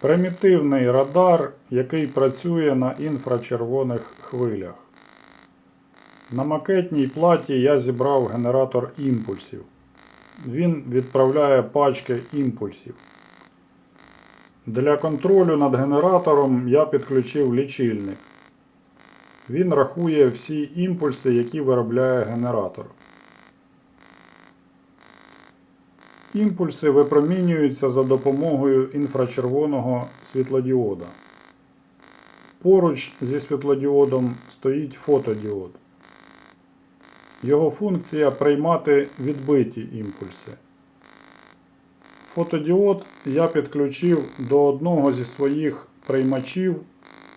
Примітивний радар, який працює на інфрачервоних хвилях. На макетній платі я зібрав генератор імпульсів. Він відправляє пачки імпульсів. Для контролю над генератором я підключив лічильник. Він рахує всі імпульси, які виробляє генератор. Імпульси випромінюються за допомогою інфрачервоного світлодіода. Поруч зі світлодіодом стоїть фотодіод. Його функція приймати відбиті імпульси. Фотодіод я підключив до одного зі своїх приймачів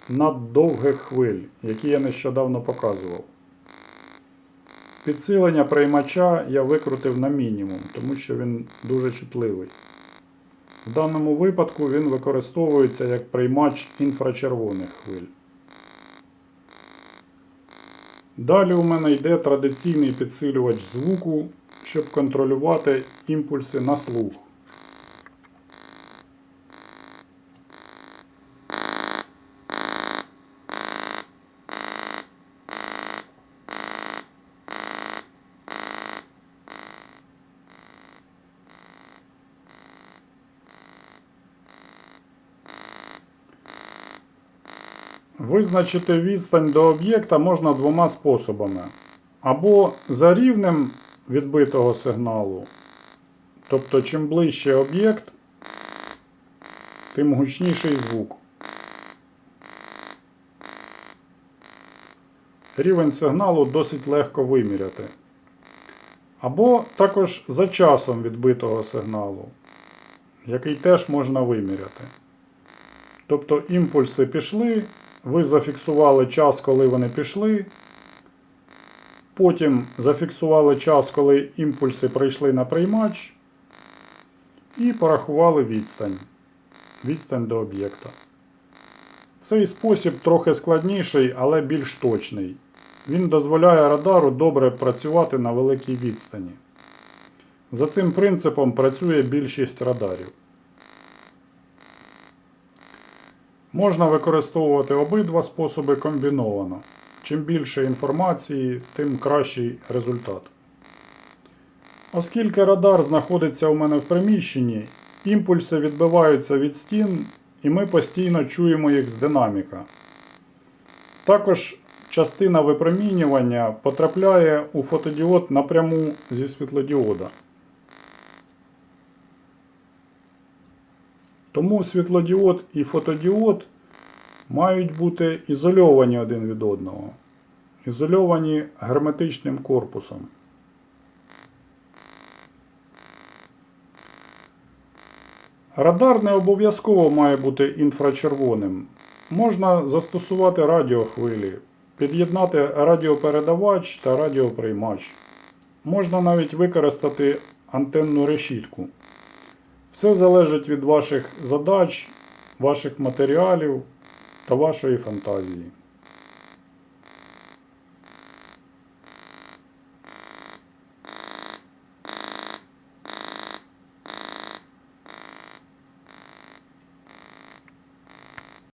наддовгих хвиль, які я нещодавно показував. Підсилення приймача я викрутив на мінімум, тому що він дуже чутливий. В даному випадку він використовується як приймач інфрачервоних хвиль. Далі у мене йде традиційний підсилювач звуку, щоб контролювати імпульси на слух. Визначити відстань до об'єкта можна двома способами. Або за рівнем відбитого сигналу, тобто чим ближче об'єкт, тим гучніший звук. Рівень сигналу досить легко виміряти. Або також за часом відбитого сигналу, який теж можна виміряти. Тобто імпульси пішли, ви зафіксували час, коли вони пішли. Потім зафіксували час, коли імпульси прийшли на приймач. І порахували відстань. Відстань до об'єкта. Цей спосіб трохи складніший, але більш точний. Він дозволяє радару добре працювати на великій відстані. За цим принципом працює більшість радарів. Можна використовувати обидва способи комбіновано. Чим більше інформації, тим кращий результат. Оскільки радар знаходиться у мене в приміщенні, імпульси відбиваються від стін, і ми постійно чуємо їх з динаміка. Також частина випромінювання потрапляє у фотодіод напряму зі світлодіода. Тому світлодіод і фотодіод мають бути ізольовані один від одного, ізольовані герметичним корпусом. Радар не обов'язково має бути інфрачервоним. Можна застосувати радіохвилі, під'єднати радіопередавач та радіоприймач. Можна навіть використати антенну решітку. Все залежить від ваших задач, ваших матеріалів та вашої фантазії.